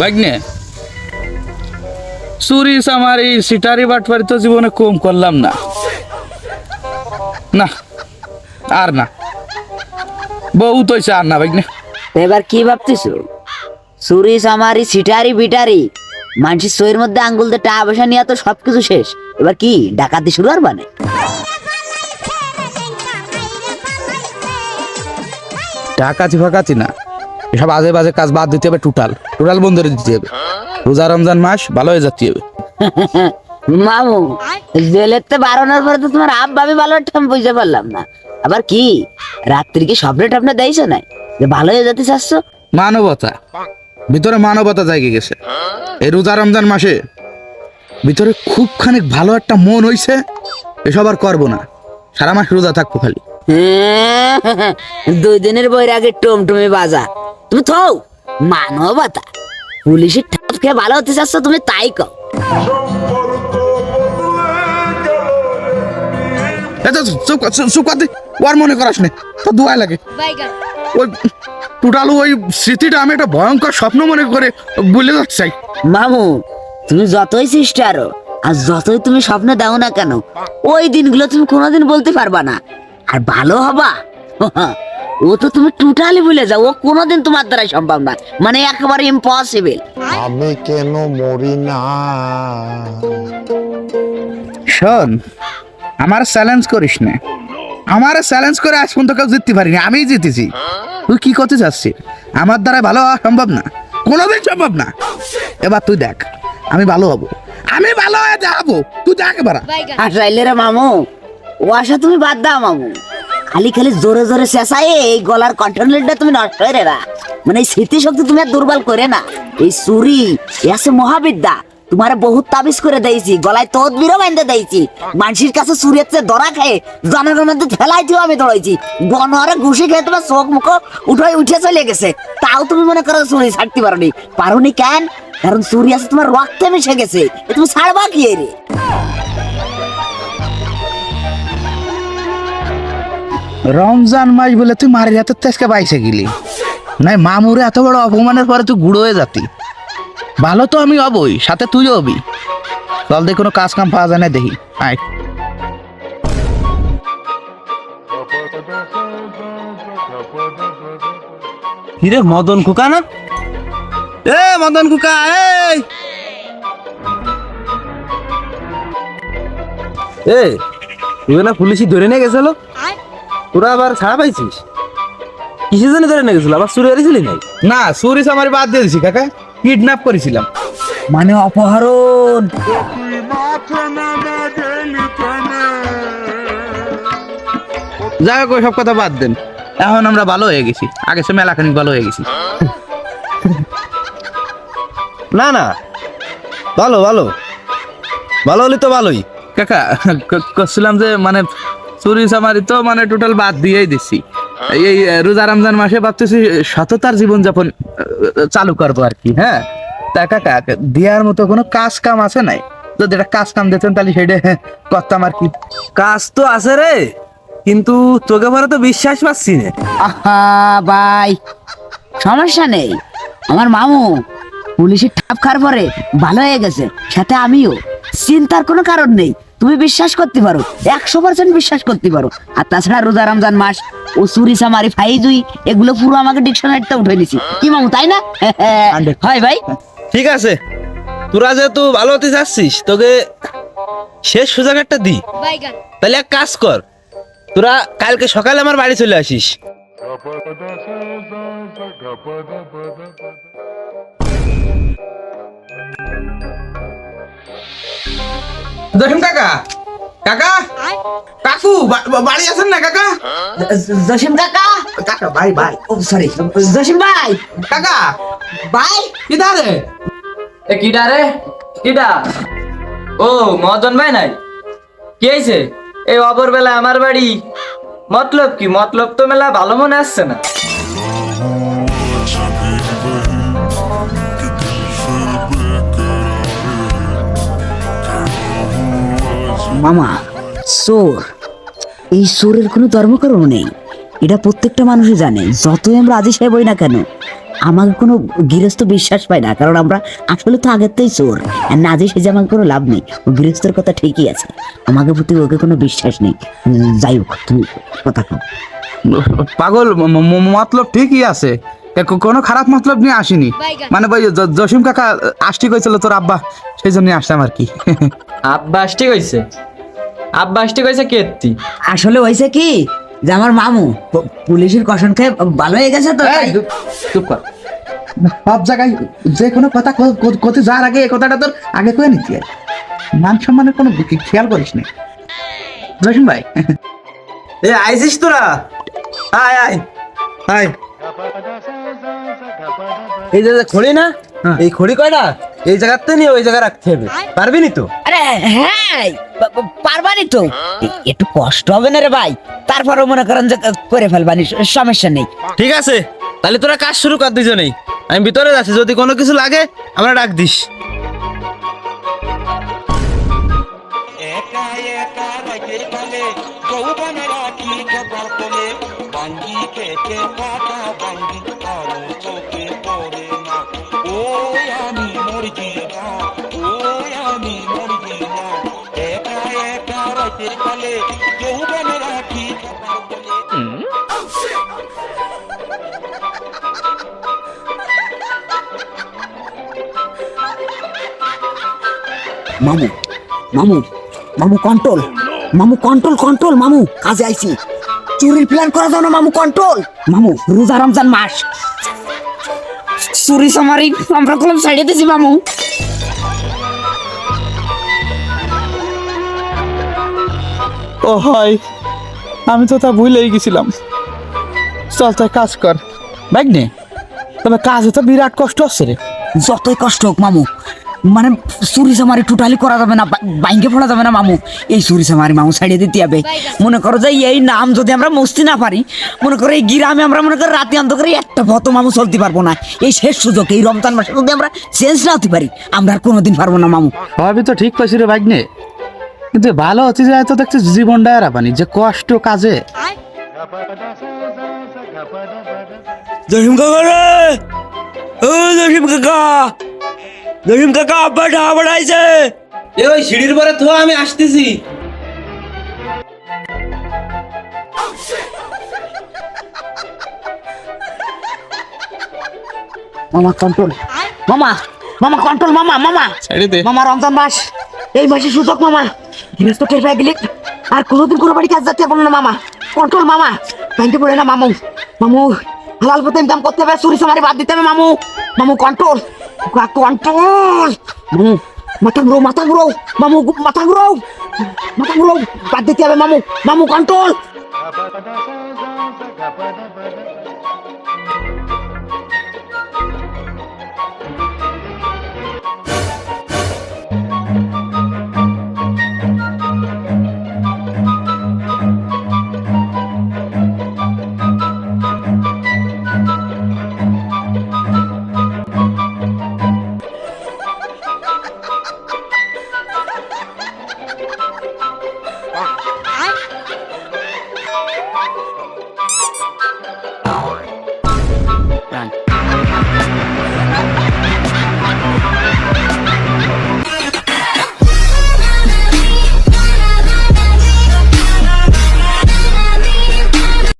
ভাগ্নে চুরি আমার এই সিটারি বাটপারি তো জীবনে কম করলাম না। না আর না। বউ তো আর না ভাগ্নে। এবার কি ভাবতেছ? চুরি সামারি সিটারি বিটারি মানুষের সইয়ের মধ্যে আঙ্গুল দিয়ে টাকা পয়সা নিয়ে তো সবকিছু শেষ। এবার কি ডাকাতি শুরু আর মানে? টাকাতি ফাকাতি না। এসব আজে বাজে কাজ বাদ দিতে হবে টোটাল টোটাল বন্ধ করে দিতে হবে। রোজা রমজান মাস ভালো হয়ে যেতে হবে। মামু জেলের তো বারোনার পরে তো তোমার আপ ভাবি ভালো একটা আমি বুঝতে পারলাম না। আবার কি? রাত্রি কি স্বপ্নে টপ্নে দেয়ছো না যে ভালো হয়ে যেতে চাচ্ছ? মানবতা। ভিতরে মানবতা জায়গা গেছে। এই রোজা রমজান মাসে ভিতরে খুব খানিক ভালো একটা মন হইছে এসব আর করব না। সারা মাস রোজা থাকব খালি। দুই দিনের বইয়ের আগে টমটমে বাজা তুমি থৌ মানবতা। পুলিশের ঠাপ খেয়ে ভালো হতে চাচ্ছ তুমি তাই কও। এ তো চুপ কর, চুপ- চুপ কর দি ওর মনে করাস নে তো দুয়াই লাগে। ওই টোটাল ওই স্মৃতিটা আমি একটা ভয়ঙ্কর স্বপ্ন মনে করে বলে যাচ্ছি মামু তুমি যতই আর যতই তুমি স্বপ্ন দাও না কেন ওই দিনগুলো তুমি কোনোদিন বলতে পারবা না। আর ভালো হবা। ও তো তুমি টোটালি ভুলে যাও ও কোনোদিন তোমার দ্বারা সম্ভব না। মানে একেবারে ইম্পসিবল আমি কেন মরি না? শোন আমার চ্যালেঞ্জ করিস না। আমার চ্যালেঞ্জ করে আজ পর্যন্ত কেউ জিততে পারিনি আমিই জিতেছি। তুই কি করতে চাচ্ছিস? আমার দ্বারা ভালো হওয়া সম্ভব না। কোনোদিন সম্ভব না। এবার তুই দেখ আমি ভালো হব। আমি ভালো হয়ে যাব তুই দেখ এবার। হাসাইলে রে মামু ও আশা তুমি বাদ দাও মামু। খালি খালি জোরে জোরে চেঁচাই এই গলার কন্ট্রোলটা তুমি নষ্ট হয়ে না মানে এই স্মৃতিশক্তি তুমি আর দুর্বল করে না। এই চুরি এ আছে মহাবিদ্যা। তোমার বহুত তাবিজ করে দিয়েছি গলায় তদবিরও বাইন্ধে দিয়েছি মানুষের কাছে চুরি হচ্ছে ধরা খেয়ে জনগণের ফেলাই দিও আমি দৌড়াইছি গনরে ঘুষি খেয়ে তোমার চোখ মুখ উঠে উঠে চলে গেছে। তাও তুমি মনে করো চুরি ছাড়তে পারোনি। পারোনি কেন? কারণ চুরি আছে তোমার রক্তে মিশে গেছে। তুমি ছাড়বা কি রে? রমজান মাস বলে তুই মারের হাতে তেজকে বাইসে গেলি। নাই মামুরে এত বড় অপমানের পরে তুই গুঁড়ো হয়ে যাতি। ভালো তো আমি হবই সাথে তুইও হবি। চল দেখি কোনো কাজ কাম পাওয়া যায় না দেখি। আয়। হিরে মদন খোকা না? এ মদন খোকা এই! এ তুই না পুলিশই ধরে নিয়ে গেছিল? তোরা আবার ছাড়া পাইছিস কিসের জন্য ধরে নিয়ে গেছিল আবার চুরি হারিয়েছিলি নাই না আমার বাদ দিয়ে দিছি কাকা। কিডন্যাপ করেছিলাম। মানে অপহরণ। যাই হোক সব কথা বাদ দেন। এখন আমরা ভালো হয়ে গেছি। আগে সে মেলা ভালো হয়ে গেছি। না না। ভালো ভালো। ভালো হলে তো ভালোই। কাকা করছিলাম যে মানে চুরি চামারি তো মানে টোটাল বাদ দিয়েই দিছি। এই রোজা রমজান মাসে ভাবতেছি সততার জীবনযাপন আহ, চালু করব আর কি হ্যাঁ? তা কাকা দেওয়ার মতো কোনো কাজ কাম আছে নাই? যদি একটা কাজ কাম দিতেন তাহলে সেটা করতাম আর কি। কাজ তো আছে রে কিন্তু তোকে পরে তো বিশ্বাস পাচ্ছি না। আহা ভাই সমস্যা নেই। আমার মামু পুলিশের ঠাপ খাওয়ার পরে ভালো হয়ে গেছে সাথে আমিও। চিন্তার কোনো কারণ নেই। তুমি বিশ্বাস করতে পারো একশো পার্সেন্ট বিশ্বাস করতে পারো। আর তাছাড়া রোজা রমজান মাস ও চুরি সামারি ফাইজুই এগুলো পুরো আমাকে ডিকশনারিতে উঠে নিছি কি মামু তাই না? হয় ভাই। ঠিক আছে। তোরা যেহেতু ভালো হতে চাচ্ছিস তোকে শেষ সুযোগ একটা দি। তাহলে এক কাজ কর তোরা কালকে সকালে আমার বাড়ি চলে আসিস। দেখুন কাকা? কাকা? কাকু বাড়ি আছেন না কাকা? জসিম কাকা? কাকা ভাই ভাই ও সরি জসিম ভাই। কাকা ভাই কিধারে এ কিডা রে কিডা ও মদন ভাই নাই? কি হয়েছে এই অপর বেলা আমার বাড়ি। মতলব কি? মতলব তো মেলা ভালো মনে আসছে না। মামা, চোর। এই চোরের কোনো ধর্মকর্ম নেই। এটা প্রত্যেকটা মানুষই জানে। যতই আমরা আজি সাহেব হই না কেন, আমাকে কোনো গৃহস্থ বিশ্বাস পায় না। কারণ আমরা আসলে তো আগের থেকেই চোর। আর না যে সেজে আমাকে কোনো লাভ নেই। ও গৃহস্থের কথা ঠিকই আছে। আমাকে প্রতি ওকে কোনো বিশ্বাস নেই। যাই হোক, তুমি কথা পাগল মতলব ঠিকই আছে। কোনো খারাপ মতলব নিয়ে আসিনি। মানে ওই জ- জসিম কাকা আসটি কইছিল তোর আব্বা সেই জন্য আসলাম আর কি। আব্বাস ঠিক হয়েছে আব্বাস ঠিক হয়েছে কেত্তি আসলে হয়েছে কি যে আমার মামু পুলিশের কষণ খেয়ে ভালো হয়ে গেছে তো চুপ- কর। সব জায়গায় যে কোনো কথা ক- ক- যাওয়ার আগে এই কথাটা তোর আগে কয়ে নিতে হয় মান সম্মানের কোনো কি- খেয়াল করিস না। জসিম ভাই। এ আইছিস তোরা? আয় আয়। আয়। এই যে খড়ি না হ্যাঁ। এই খড়ি কয়টা? এই জায়গাতে নিয়ে ওই জায়গায় রাখতে হবে। পারবি নি তো? আরে হ্যাঁ পারবানি তো। একটু কষ্ট হবে না রে ভাই? তারপরও মনে করেন যে করে ফেলবানি সমস্যা নেই। ঠিক আছে তাহলে তোরা কাজ শুরু কর দুজনেই। আমি ভিতরে যাচ্ছি যদি কোনো কিছু লাগে আমরা ডাক দিস। একা একা রাগের কালে যৌবন রাখি জগর তোলে বাঙ্গি খেতে পাতা বাঙ্গি কারও চোখে মামু মামু মামু কন্ট্রোল মামু কন্ট্রোল কন্ট্রোল মামু। কাজে আইছি। চুরির প্ল্যান করা যাও না মামু কন্ট্রোল মামু, রোজা রমজান মাস। চুরি সামারি আমরা কলম সাইডে দিছি মামু ও হয়। আমি তো তা ভুলেই গেছিলাম। চল তাই কাজ কর। বাইক নে তবে কাজে তো বিরাট কষ্ট হচ্ছে রে। যতই কষ্ট হোক মামু। মানে চুরি সামারি টোটালি করা যাবে না বাইঙ্গে পড়া যাবে না মামু। এই চুরি সামারি মামু সাইডে দিতে হবে। মনে করো যে এই নাম যদি আমরা মুছতে না পারি মনে করো এই গ্রামে আমরা মনে করো রাতে অন্ধকারে একটা ভত মামু চলতে পারব না। এই শেষ সুযোগ এই রমজান মাসে যদি আমরা চেঞ্জ না হতে পারি আমরা আর কোনোদিন পারব না মামু। সবই তো ঠিক কইছি রে বাইক নে কিন্তু ভালো হচ্ছে যে তো দেখছি জীবনটা আর পানি যে কষ্ট কাজে। জসিম কাকা রে! ও জসিম কাকা জসিম কাকা আব্বা ঢাকা বাড়াইছে এ ওই সিঁড়ির পরে তো আমি আসতেছি। মামা কন্ট্রোল মামা মামা কন্ট্রোল মামা মামা। মামা রমজান মাস। এই মাসে সুযোগ মামা। গৃহস্থ টের পেয়ে গেলে। আর কোনোদিন কোনো বাড়ি কাজ যাতে পারব না মামা। কন্ট্রোল মামা। ব্যাংকে পড়ে না মামু। মামু হালাল পথে ইনকাম করতে হবে চুরি সামারি বাদ দিতে হবে মামু। মামু কন্ট্রোল কন্ট্রোল মামু মাথা ঘুরো মাথা ঘুরো মামু মাথা ঘুরো মাথা ঘুরো বাদ দিতে হবে মামু মামু কন্ট্রোল